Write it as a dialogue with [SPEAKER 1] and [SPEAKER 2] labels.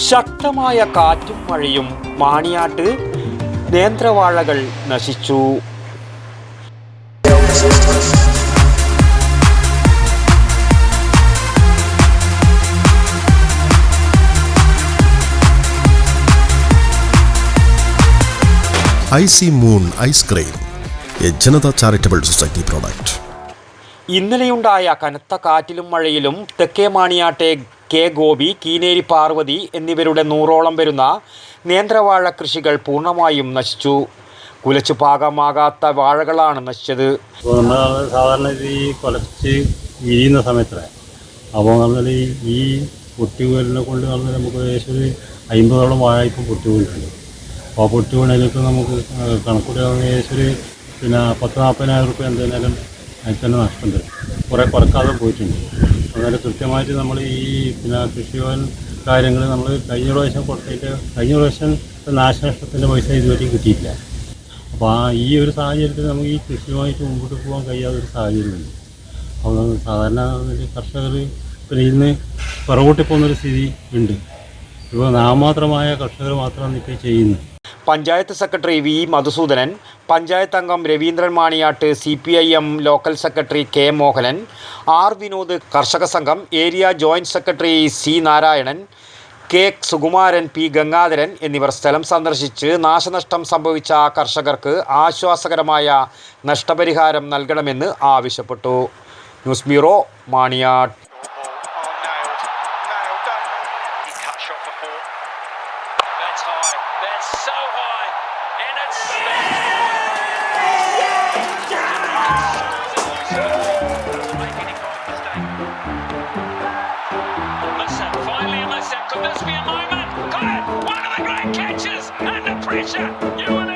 [SPEAKER 1] ശക്തമായ കാറ്റും മഴയും മാണിയാട്ട് നേന്ത്രവാഴകൾ നശിച്ചു.
[SPEAKER 2] Icy moon ice cream A Janata charitable society product.
[SPEAKER 1] ഇന്നലെയുണ്ടായ കനത്ത കാറ്റിലും മഴയിലും തെക്കേ മാണിയാട്ടെ കെ. ഗോപി കീനേരി പാർവതി എന്നിവരുടെ നൂറോളം വരുന്ന നേന്ത്രവാഴ കൃഷികൾ പൂർണമായും നശിച്ചു. കുലച്ചു പാകമാകാത്ത വാഴകളാണ് നശിച്ചത്.
[SPEAKER 3] സാധാരണ ഇത് ഈ കുലച്ച് വിരിയുന്ന സമയത്തേ അപ്പോൾ നമ്മൾ ഈ പൊട്ടിപോലിനെ കൊണ്ട് പറഞ്ഞാൽ നമുക്ക് ഏകദേശം ഒരു അമ്പതോളം വാഴ ഇപ്പം പൊട്ടിപോയിട്ടുണ്ട് അപ്പോൾ ആ പൊട്ടിപോണേലൊക്കെ നമുക്ക് കണക്കൂടി ഏകദേശം ഒരു പിന്നെ പത്ത് നാൽപ്പതിനായിരം റുപ്യ എന്തായാലും അതിൽ തന്നെ നഷ്ടം തരും കുറേ കുറക്കാതെ പോയിട്ടുണ്ട്. അന്നേരം കൃത്യമായിട്ട് നമ്മൾ ഈ പിന്നെ കൃഷിഭവൻ കാര്യങ്ങൾ നമ്മൾ കഴിഞ്ഞ പ്രാവശ്യം കൊടുത്തിട്ട് കഴിഞ്ഞ പ്രാവശ്യം നാശനഷ്ടത്തിന്റെ പൈസ ഇതുവരെയും കിട്ടിയില്ല അപ്പോൾ ആ ഈ ഒരു സാഹചര്യത്തിൽ നമുക്ക് ഈ കൃഷിയുമായിട്ട് മുമ്പോട്ട് പോകാൻ കഴിയാത്ത ഒരു സാഹചര്യമുണ്ട്. അപ്പോൾ സാധാരണ കർഷകർ പിന്നെ ഇന്ന് പിറകോട്ടി പോകുന്നൊരു സ്ഥിതി ഉണ്ട്. ഇപ്പോൾ നാമമാത്രമായ കർഷകർ മാത്രമാണ് ഇപ്പോൾ ചെയ്യുന്നത്.
[SPEAKER 1] പഞ്ചായത്ത് സെക്രട്ടറി വി മധുസൂദനൻ പഞ്ചായത്ത് അംഗം Raveendran Maniyat C P I M local secretary K Mohanan R Vinod കർഷക സംഘം area joint secretary C Narayanan K Sukumaran P Gangadharan എന്നിവർ സ്ഥലം സന്ദർശിച്ച് നാശനഷ്ടം സംഭവിച്ച കർഷകർക്ക് ആശ്വാസകരമായ നഷ്ടപരിഹാരം നൽകണമെന്ന് ആവശ്യപ്പെട്ടു. News bureau Maniyat
[SPEAKER 4] That's high. That's so high. And it's mistake. Musa, finally a Musa. Could this be a moment? Got it! One of the great catches! Under pressure! You will